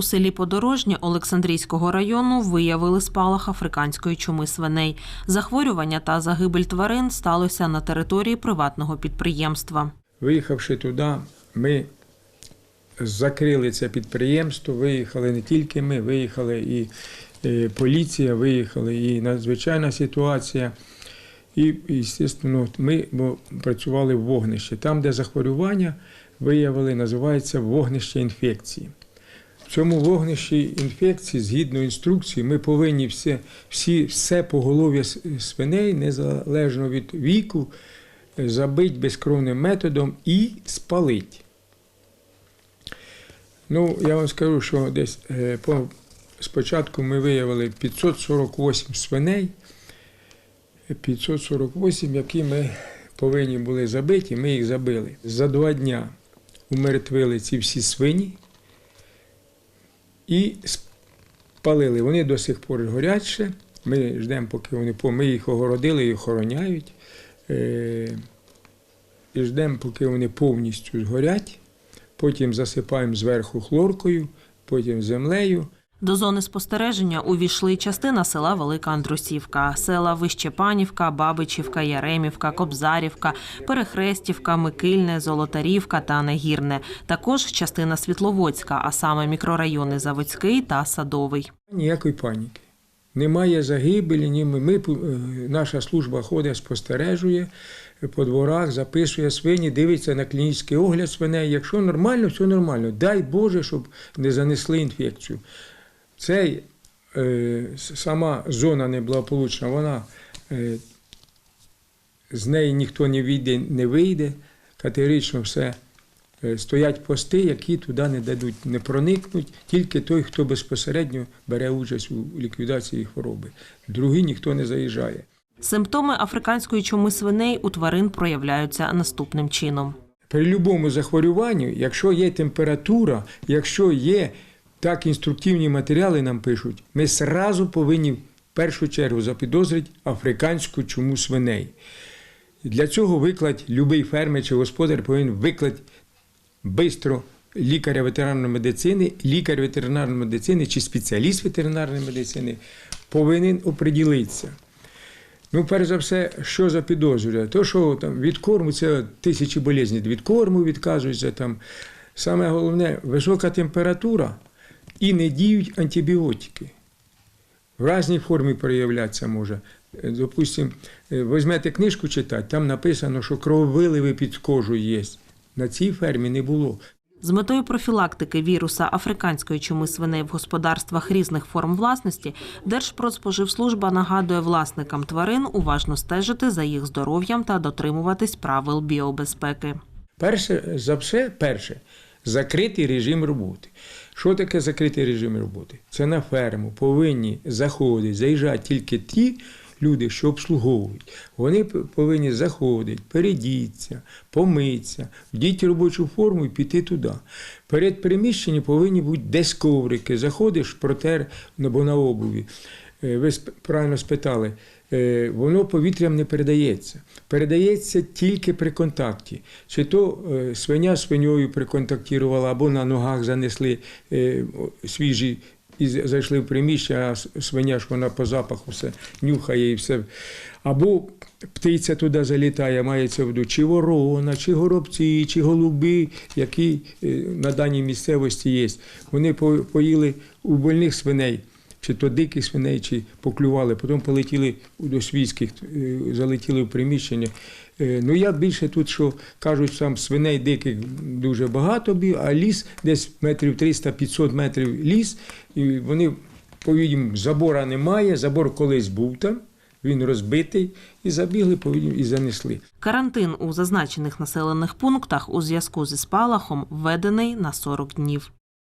У селі Подорожнє Олександрійського району виявили спалах африканської чуми свиней. Захворювання та загибель тварин сталося на території приватного підприємства. Виїхавши туди, ми закрили це підприємство. Виїхали не тільки ми, виїхали і е, поліція, виїхали і надзвичайна ситуація. І, звісно, ми працювали в вогнищі. Там, де захворювання виявили, називається вогнище інфекції. В цьому вогнищі інфекції, згідно інструкції, ми повинні всі, всі, все поголов'я свиней, незалежно від віку, забити безкровним методом і спалити. Ну, я вам скажу, що десь е, по, спочатку ми виявили 548 свиней, 548, які ми повинні були забити, ми їх забили. За два дня умертвили ці всі свині і спалили. Вони до сих пор горять. Ми ждемо, поки вони. Ми їх огородили і охороняють. Е, і ждемо, поки вони повністю згорять. Потім засипаємо зверху хлоркою, потім землею. До зони спостереження увійшли частина села Велика Андрусівка, села Вищепанівка, Бабичівка, Яремівка, Кобзарівка, Перехрестівка, Микильне, Золотарівка та Негірне. Також частина Світловодська, а саме мікрорайони Заводський та Садовий. Ніякої паніки. Немає загибелі, ні ми, ми, е, наша служба ходить, спостережує по дворах, записує свині, дивиться на клінічний огляд свиней. Якщо нормально, все нормально. Дай Боже, щоб не занесли інфекцію. Цей, е, сама зона неблагополучна, вона е, з неї ніхто не вийде, не вийде. Категорично все Е, стоять пости, які туди не дадуть, не проникнуть, тільки той, хто безпосередньо бере участь у ліквідації хвороби. Другий ніхто не заїжджає. Симптоми африканської чуми свиней у тварин проявляються наступним чином. При будь-якому захворюванню, якщо є температура, якщо є так інструктивні матеріали нам пишуть, ми сразу повинні в першу чергу запідозрити африканську чуму свиней. Для цього виклад будь-який фермер чи господар повинен виклати бистро лікаря ветеринарної медицини, лікар ветеринарної медицини чи спеціаліст ветеринарної медицини повинен оприділитися. Ну, перш за все, що за підозрює? То, що там від корму, це тисячі болезней від корму відказуються. Там. Саме головне, висока температура і не діють антибіотики. В різній формі проявлятися може. Е, Допустим, е, візьмете книжку читати, там написано, що крововиливи під кожу є. На цій фермі не було. З метою профілактики віруса африканської чуми свиней в господарствах різних форм власності Держпродспоживслужба нагадує власникам тварин уважно стежити за їх здоров'ям та дотримуватись правил біобезпеки. Перше за все, перше, закритий режим роботи. Що таке закритий режим роботи? Це на ферму повинні заходити, заїжджати тільки ті люди, що обслуговують. Вони повинні заходити, передіться, помитися, вдіти робочу форму і піти туди. Перед приміщенням повинні бути десь коврики. Заходиш, протер або на обуві. Е, Ви правильно спитали, воно повітрям не передається. Передається тільки при контакті. Чи то е, свиня свиньою приконтактувала, або на ногах занесли е, свіжі і зайшли в приміщення, а свиня ж вона по запаху все нюхає і все. Або птиця туди залітає, мається в виду, чи ворона, чи горобці, чи голуби, які е, на даній місцевості є. Вони по- поїли у больних свиней чи то диких свиней, чи поклювали, потім полетіли до свійських, е, залетіли в приміщення. Е, Ну, я більше тут, що кажуть, сам свиней диких дуже багато, бі- а ліс десь метрів 300-500 метрів ліс, і вони, по-відому, забора немає, забор колись був там, він розбитий, і забігли, по-відому, і занесли. Карантин у зазначених населених пунктах у зв'язку зі спалахом введений на 40 днів.